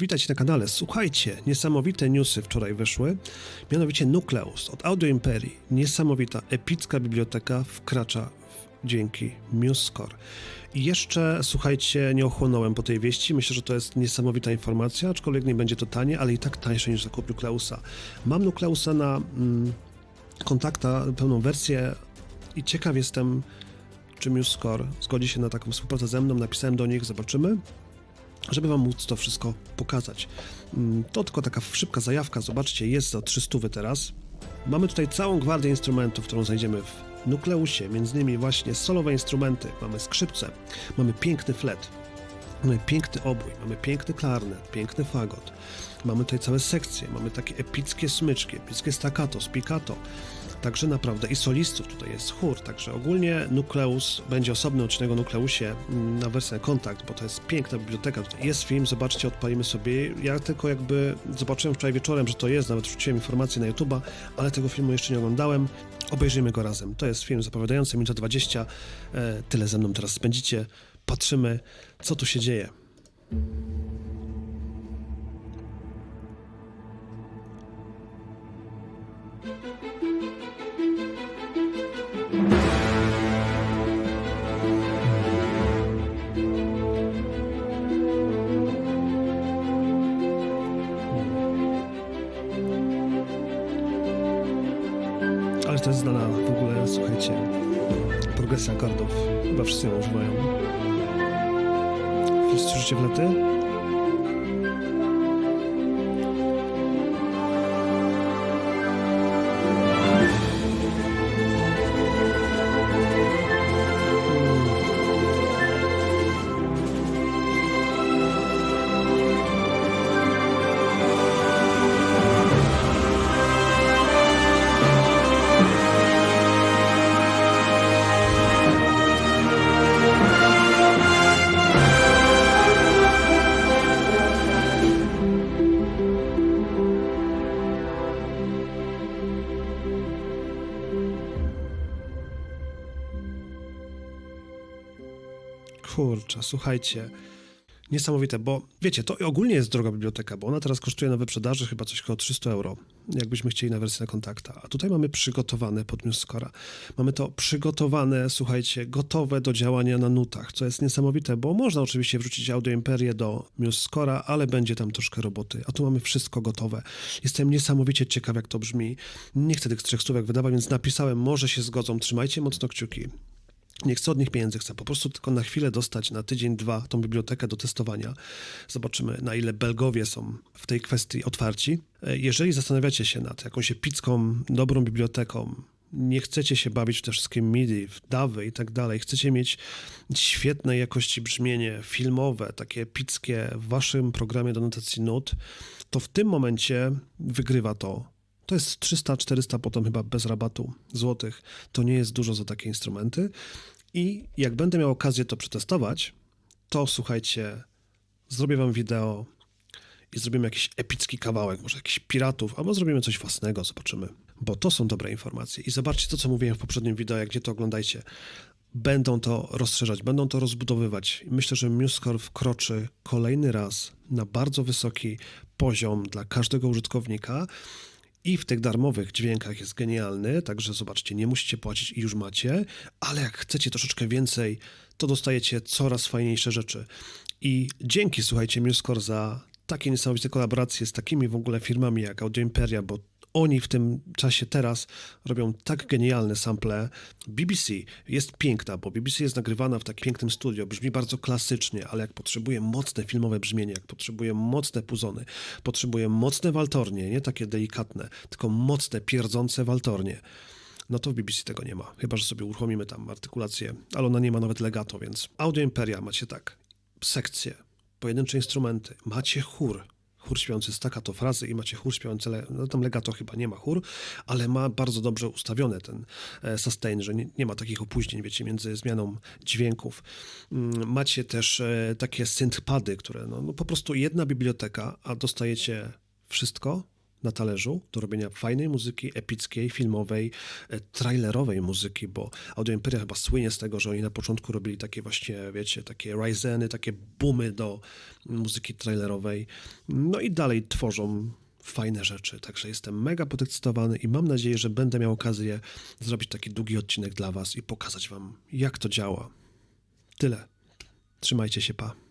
Witajcie na kanale. Słuchajcie, niesamowite newsy wczoraj wyszły. Mianowicie Nucleus od Audio Imperii. Niesamowita, epicka biblioteka wkracza dzięki MuseScore. I jeszcze, słuchajcie, nie ochłonąłem po tej wieści. Myślę, że to jest niesamowita informacja, aczkolwiek nie będzie to tanie, ale i tak tańsze niż zakup Nucleusa. Mam Nucleusa na mm, kontakta, pełną wersję i ciekaw jestem, czy MuseScore zgodzi się na taką współpracę ze mną. Napisałem do nich, zobaczymy żeby wam móc to wszystko pokazać. Mm, To tylko taka szybka zajawka, zobaczcie, jest za 300 teraz. Mamy tutaj całą gwardię instrumentów, którą znajdziemy w Nukleusie, między innymi właśnie solowe instrumenty, mamy skrzypce, mamy piękny flet, mamy piękny obój, mamy piękny klarnet, piękny fagot, mamy tutaj całe sekcje, mamy takie epickie smyczki, epickie staccato, spiccato, Także naprawdę i solistów tutaj jest chór, także ogólnie Nukleus będzie osobny odcinek o Nukleusie mm, na wersję kontakt, bo to jest piękna biblioteka. Tutaj jest film, zobaczcie, odpalimy sobie. Ja tylko jakby zobaczyłem wczoraj wieczorem, że to jest, nawet wrzuciłem informację na YouTube'a, ale tego filmu jeszcze nie oglądałem. Obejrzyjmy go razem. To jest film zapowiadający, minuta 20. E, tyle ze mną teraz spędzicie. Patrzymy, co tu się dzieje. Ale to jest znana w ogóle, słuchajcie, progresja akordów. Chyba wszyscy ją używają. Wszyscy słyszycie wlety? Kurczę, słuchajcie. Niesamowite, bo wiecie, to ogólnie jest droga biblioteka, bo ona teraz kosztuje na wyprzedaży chyba coś około 300 euro, jakbyśmy chcieli na wersję kontakta. A tutaj mamy przygotowane pod MuseScore'a. Mamy to przygotowane, słuchajcie, gotowe do działania na nutach, co jest niesamowite, bo można oczywiście wrzucić Audio Imperię do MuseScore'a, ale będzie tam troszkę roboty. A tu mamy wszystko gotowe. Jestem niesamowicie ciekaw, jak to brzmi. Nie chcę tych trzech stówek wydawać, więc napisałem, może się zgodzą. Trzymajcie mocno kciuki. Nie chcę od nich pieniędzy, chcę po prostu tylko na chwilę dostać na tydzień, dwa tą bibliotekę do testowania. Zobaczymy, na ile Belgowie są w tej kwestii otwarci. E, Jeżeli zastanawiacie się nad jakąś epicką, dobrą biblioteką, nie chcecie się bawić w te wszystkie MIDI, w DAWy i tak dalej, chcecie mieć świetnej jakości brzmienie filmowe, takie epickie w waszym programie do notacji nut, to w tym momencie wygrywa to to jest 300-400 potem chyba bez rabatu złotych. To nie jest dużo za takie instrumenty. I jak będę miał okazję to przetestować, to słuchajcie, zrobię wam wideo i zrobimy jakiś epicki kawałek, może jakiś piratów, albo zrobimy coś własnego, zobaczymy. Bo to są dobre informacje. I zobaczcie to, co mówiłem w poprzednim wideo, jak gdzie to oglądajcie. Będą to rozszerzać, będą to rozbudowywać. Myślę, że MuseScore wkroczy kolejny raz na bardzo wysoki poziom dla każdego użytkownika i w tych darmowych dźwiękach jest genialny, także zobaczcie, nie musicie płacić i już macie, ale jak chcecie troszeczkę więcej, to dostajecie coraz fajniejsze rzeczy. I dzięki, słuchajcie, MuseScore za takie niesamowite kolaboracje z takimi w ogóle firmami jak Audio Imperia, bo oni w tym czasie teraz robią tak genialne sample. BBC jest piękna, bo BBC jest nagrywana w takim pięknym studio, brzmi bardzo klasycznie, ale jak potrzebuje mocne filmowe brzmienie, jak potrzebuje mocne puzony, potrzebuje mocne waltornie, nie takie delikatne, tylko mocne, pierdzące waltornie, no to w BBC tego nie ma. Chyba, że sobie uruchomimy tam artykulację, ale ona nie ma nawet legato, więc Audio Imperia macie tak, sekcje, pojedyncze instrumenty, macie chór, chór śpiący staccato frazy i macie chór śpiący, no tam legato chyba nie ma chór, ale ma bardzo dobrze ustawiony ten e, sustain, że nie, nie ma takich opóźnień, wiecie, między zmianą dźwięków. Mm, Macie też e, takie synthpady, które no, no po prostu jedna biblioteka, a dostajecie wszystko na talerzu do robienia fajnej muzyki, epickiej, filmowej, e, trailerowej muzyki, bo Audio Imperia chyba słynie z tego, że oni na początku robili takie właśnie, wiecie, takie Ryzeny, takie boomy do muzyki trailerowej. No i dalej tworzą fajne rzeczy. Także jestem mega podekscytowany i mam nadzieję, że będę miał okazję zrobić taki długi odcinek dla Was i pokazać Wam, jak to działa. Tyle. Trzymajcie się, pa.